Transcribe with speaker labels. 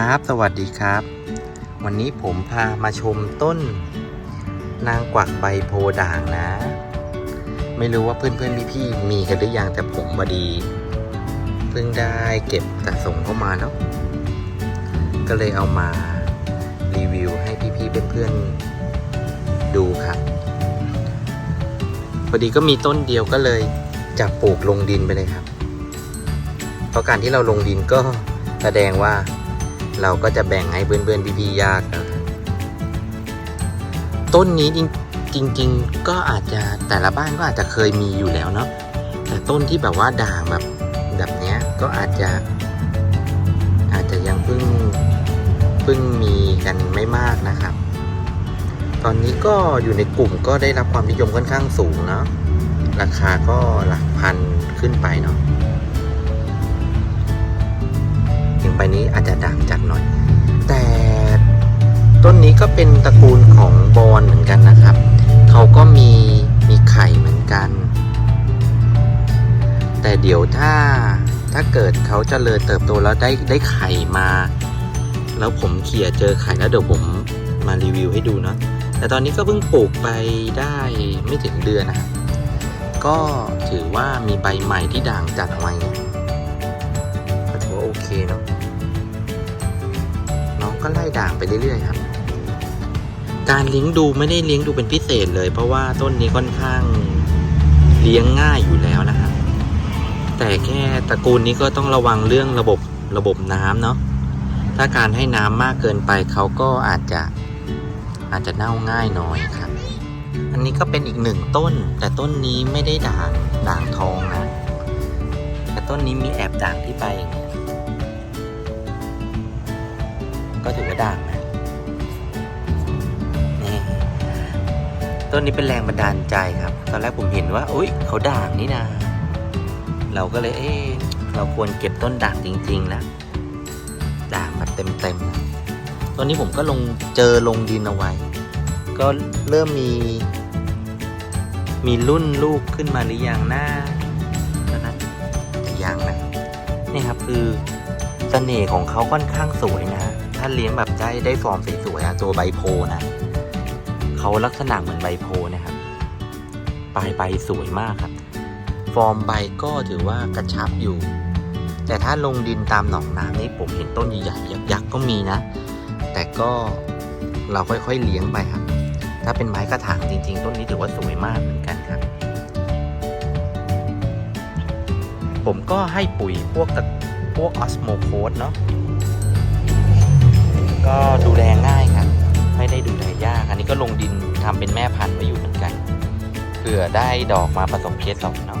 Speaker 1: ครับ สวัสดีครับ วันนี้ผมพามาชมต้น นางกวักใบโพด่างนะ ไม่รู้ว่าเพื่อนๆพี่ๆมีกันหรือยังแต่ผมพอดี เพิ่งได้เก็บสะสมเข้ามาเนาะก็เลยเอามารีวิวให้พี่ๆเพื่อนๆดูครับพอดีก็มีต้นเดียวก็เลยจับปลูกลงดินไปเลยครับ เพราะการที่เราลงดินก็แสดงว่า เราก็จะแบ่งให้เพื่อนๆพี่ๆยากนะครับต้นนี้จริงจริงๆก็อาจจะแต่ละบ้านก็อาจจะเคยมีอยู่แล้วเนาะแต่ต้นที่แบบว่าด่างแบบแบบเนี้ยก็อาจจะ อาจจะยังเพิ่งเพิ่งมีกันไม่มากนะครับ ตอนนี้ก็อยู่ในกลุ่มก็ได้รับความนิยมค่อนข้างสูงเนาะราคาก็หลักพันขึ้นไปเนาะถึง ไปนี้อาจจะด่างจัดหน่อย แต่ต้นนี้ก็เป็นตระกูลของบอนเหมือนกันนะครับ เขาก็มีมีไข่เหมือนกัน แต่เดี๋ยวถ้าถ้าเกิดเขาเจริญเติบโตแล้วได้ได้ไข่มา แล้วผมเขี่ยเจอไข่แล้วเดี๋ยวผมมารีวิวให้ดูเนาะแต่ตอนนี้ก็เพิ่งปลูกไปได้ไม่ถึงเดือนนะครับก็ถือว่ามีใบใหม่ที่ด่างจัดเอาไว้ ไล่ด่างไปเรื่อยๆครับ การเลี้ยงดูไม่ได้เลี้ยงดูเป็นพิเศษเลย เพราะว่าต้นนี้ค่อนข้างเลี้ยงง่ายอยู่แล้วนะครับ แต่แค่ตระกูลนี้ก็ต้องระวังเรื่องระบบระบบน้ำเนาะถ้าการให้น้ำมากเกินไปเขาก็อาจจะอาจจะเน่าง่ายหน่อยครับ อันนี้ก็เป็นอีกหนึ่งต้น แต่ต้นนี้ไม่ได้ด่างด่างทองนะแต่ต้นนี้มีแอบด่างที่ใบอย่างเงี้ย ก็ถือว่าด่างนะนี่ต้นนี้เป็นแรงบันดาลใจครับ ตอนแรกผมเห็นว่าอุ้ยเขาด่างนี่นะเราก็เลยเอ๊ะเราควรเก็บต้นด่างจริงๆแล้วด่างแบบเต็มๆตอนนี้ผมก็ลงเจอลงดินเอาไว้ ก็เริ่มมี มีรุ่นลูกขึ้นมาหรือยังนะตอนนั้นยังนะนี่ครับคือเสน่ห์ของเขาค่อนข้างสวยนะ ถ้าเลี้ยงแบบได้ได้ฟอร์มสวยๆอะตัวใบโพนะเขาลักษณะเหมือนใบโพนะครับปลายใบสวยมากครับ ฟอร์มใบก็ถือว่ากระชับอยู่ แต่ถ้าลงดินตามหนองน้ำนี่ผมเห็นต้นใหญ่ๆยักษ์ๆก็มีนะ แต่ก็เราค่อยๆเลี้ยงไปครับ ถ้าเป็นไม้กระถางจริง ๆ ต้นนี้ถือว่าสวยมากเหมือนกันครับ ผมก็ให้ปุ๋ยพวกตะพวกออสโมโคสเนาะ ก็ลงดินทำเป็นแม่พันธุ์ไว้อยู่เหมือนกันเผื่อได้ดอกมาผสมเคสสองเนาะ